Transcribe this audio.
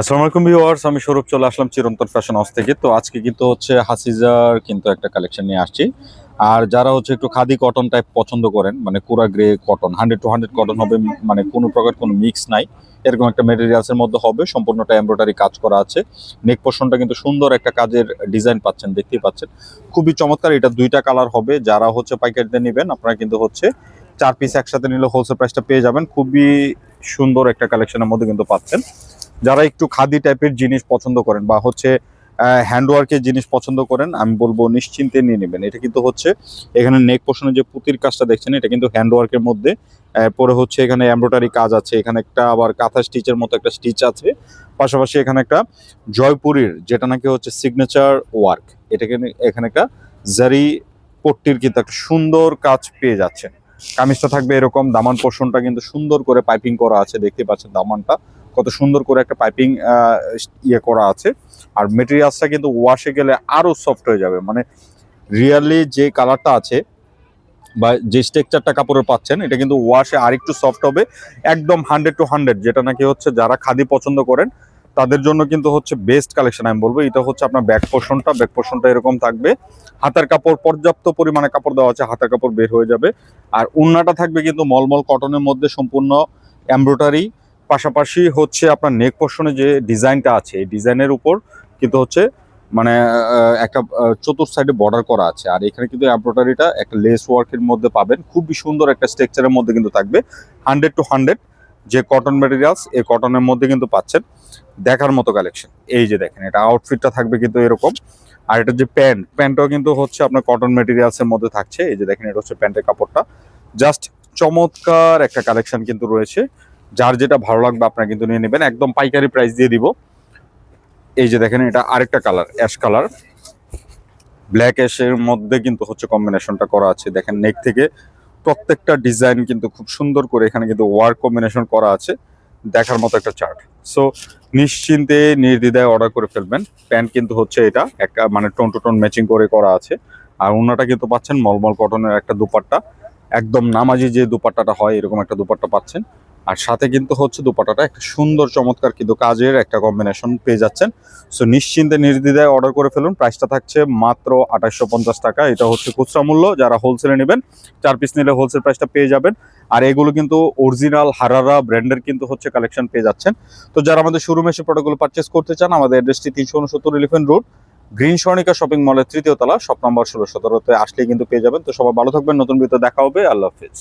আসসালামু আলাইকুম ভিউয়ার্স, আমি সৌরভ চলে আসলাম চিরন্তন ফ্যাশন হাউস থেকে। তো আজকে কিন্তু হচ্ছে হাসিজার কিন্তু একটা কালেকশন নিয়ে আসছি। আর যারা হচ্ছে একটু খাদি কটন টাইপ পছন্দ করেন মানে কুরা grey cotton hundred to hundred cotton হবে মানে কোনো প্রকার কোনো মিক্স নাই। এরকম একটা মেটেরিয়ালসের মধ্যে হবে, সম্পূর্ণটা এমব্রয়ডারি কাজ করা আছে। নেক পোর্শনটা কিন্তু সুন্দর একটা কাজের ডিজাইন পাচ্ছেন, দেখতেই পাচ্ছেন। খুবই চমৎকার, এটা দুইটা কালার হবে। যারা হচ্ছে পাইকারিতে নেবেন, আপনারা কিন্তু হচ্ছে চার পিস একসাথে নিলে হোলসেল প্রাইসটা পেয়ে যাবেন। খুবই সুন্দর একটা কালেকশনের মধ্যে কিন্তু পাচ্ছেন। যারা একটু খাদি টাইপের জিনিস পছন্দ করেন বা হচ্ছে হ্যান্ডওয়ার্কের জিনিস পছন্দ করেন, আমি বলব নিশ্চিন্তে নিয়ে নেবেন। এটা কিন্তু হচ্ছে এখানে নেক পোর্শনে যে পুতির কাজটা দেখছেন, এটা কিন্তু হ্যান্ডওয়ার্কের মধ্যে পরে হচ্ছে এখানে এমব্রয়ডারি কাজ আছে, এখানে একটা আবার কাঁথা স্টিচের মতো একটা স্টিচ আছে। পাশাপাশি এখানে একটা জয়পুরীর, যেটা নাকি হচ্ছে সিগনেচার ওয়ার্ক এটাকে নি- এখানে একটা জারি পট্টির কিন্তু একটা সুন্দর কাজ পেয়ে যাচ্ছেন। কামিজটা থাকবে এরকম, দামান পোর্শনটা কিন্তু সুন্দর করে পাইপিং করা আছে, দেখতে পাচ্ছেন দামানটা। কত সুন্দর করে একটা পাইপিং ইয়ে করা আছে। আর মেটেরিয়ালসটা কিন্তু ওয়াশে গেলে আরও সফট হয়ে যাবে। মানে রিয়ালি যে কালারটা আছে বা যে স্ট্রাকচারটা কাপড়ের পাচ্ছেন, এটা কিন্তু ওয়াশে আরেকটু সফট হবে। একদম হান্ড্রেড টু হান্ড্রেড, যেটা নাকি হচ্ছে যারা খাদি পছন্দ করেন, তাদের জন্য কিন্তু হচ্ছে বেস্ট কালেকশন আমি বলব। এটা হচ্ছে আপনার ব্যাক পোর্শনটা। ব্যাক পোর্শনটা এরকম থাকবে। হাতের কাপড়, পর্যাপ্ত পরিমাণে কাপড় দেওয়া আছে, হাতের কাপড় বের হয়ে যাবে। আর উন্নাটা থাকবে কিন্তু মলমল কটনের মধ্যে সম্পূর্ণ এমব্রয়ডারি পাশাপাশি হচ্ছে আপনার নেক পোর্শনে যে ডিজাইনটা আছে, এই ডিজাইনের উপর কিন্তু হচ্ছে মানে একটা চতুর্থ সাইডে বর্ডার করা আছে। আর এখানে কিন্তু এমব্রয়ডারিটা একটা লেস ওয়ার্কের মধ্যে পাবেন। খুবই সুন্দর একটা স্ট্রাকচারের মধ্যে কিন্তু থাকবে। হান্ড্রেড টু হান্ড্রেড যে কটন মেটেরিয়ালস এই কটনের মধ্যে কিন্তু পাচ্ছেন। দেখার মতো কালেকশন এই যে দেখেন, এটা আউটফিটটা থাকবে কিন্তু এরকম। আর এটা যে প্যান্ট প্যান্টটাও কিন্তু হচ্ছে আপনার কটন মেটেরিয়ালসের মধ্যে থাকছে। এই যে দেখেন, এটা হচ্ছে প্যান্টের কাপড়টা। জাস্ট চমৎকার একটা কালেকশন কিন্তু রয়েছে। যার যেটা ভালো লাগবে আপনারা কিন্তু নিয়ে নেবেন। একদম পাইকারি প্রাইস দিয়ে দিব। এই যে দেখেন, এটা আরেকটা কালার অ্যাশ কালার ব্ল্যাক অ্যাশের মধ্যে কিন্তু হচ্ছে কম্বিনেশনটা করা আছে। দেখেন নেক থেকে প্রত্যেকটা ডিজাইন কিন্তু খুব সুন্দর করে এখানে কিন্তু ওয়ার্ক কম্বিনেশন করা আছে। দেখার মতো একটা চার্ট সো নিশ্চিন্তে নির্দ্বিধায় অর্ডার করে ফেলবেন। প্যান্ট কিন্তু হচ্ছে এটা, একটা মানে টোন টু টোন ম্যাচিং করে করা আছে। আর অন্যটা কিন্তু পাচ্ছেন মলমল কটনের একটা দুপাট্টা। একদম নামাজি যে দুপাট্টাটা হয়, এরকম একটা দুপাট্টা পাচ্ছেন। আর সাথে কিন্তু হচ্ছে দুপাটাটা একটা সুন্দর, চমৎকার কিন্তু কাজের একটা কম্বিনেশন পেয়ে যাচ্ছেন। সো নিশ্চিন্তে নির্দ্বিধায় অর্ডার করে ফেলুন। প্রাইসটা থাকছে মাত্র আঠাশশো টাকা। এটা হচ্ছে খুচরা মূল্য। যারা হোলসেলে নেবেন, চার পিস নিলে হোলসেল প্রাইসটা পেয়ে যাবেন। আর এগুলো কিন্তু অরিজিনাল হারারা ব্র্যান্ডের কিন্তু হচ্ছে কালেকশন পেয়ে যাচ্ছেন। তো যারা আমাদের শোরুমে এসে প্রোডাক্টগুলো পারচেস করতে চান, আমাদের অ্যাড্রেসটি তিনশো উনসত্তর elephant road green Swarnika shopping মলের তৃতীয় তলা শপ নম্বর ষোলো সতেরোতে আসলেই কিন্তু পেয়ে যাবেন। তো সবাই ভালো থাকবেন। নতুন ভিতরে দেখা হবে। আল্লাহ হাফিজ।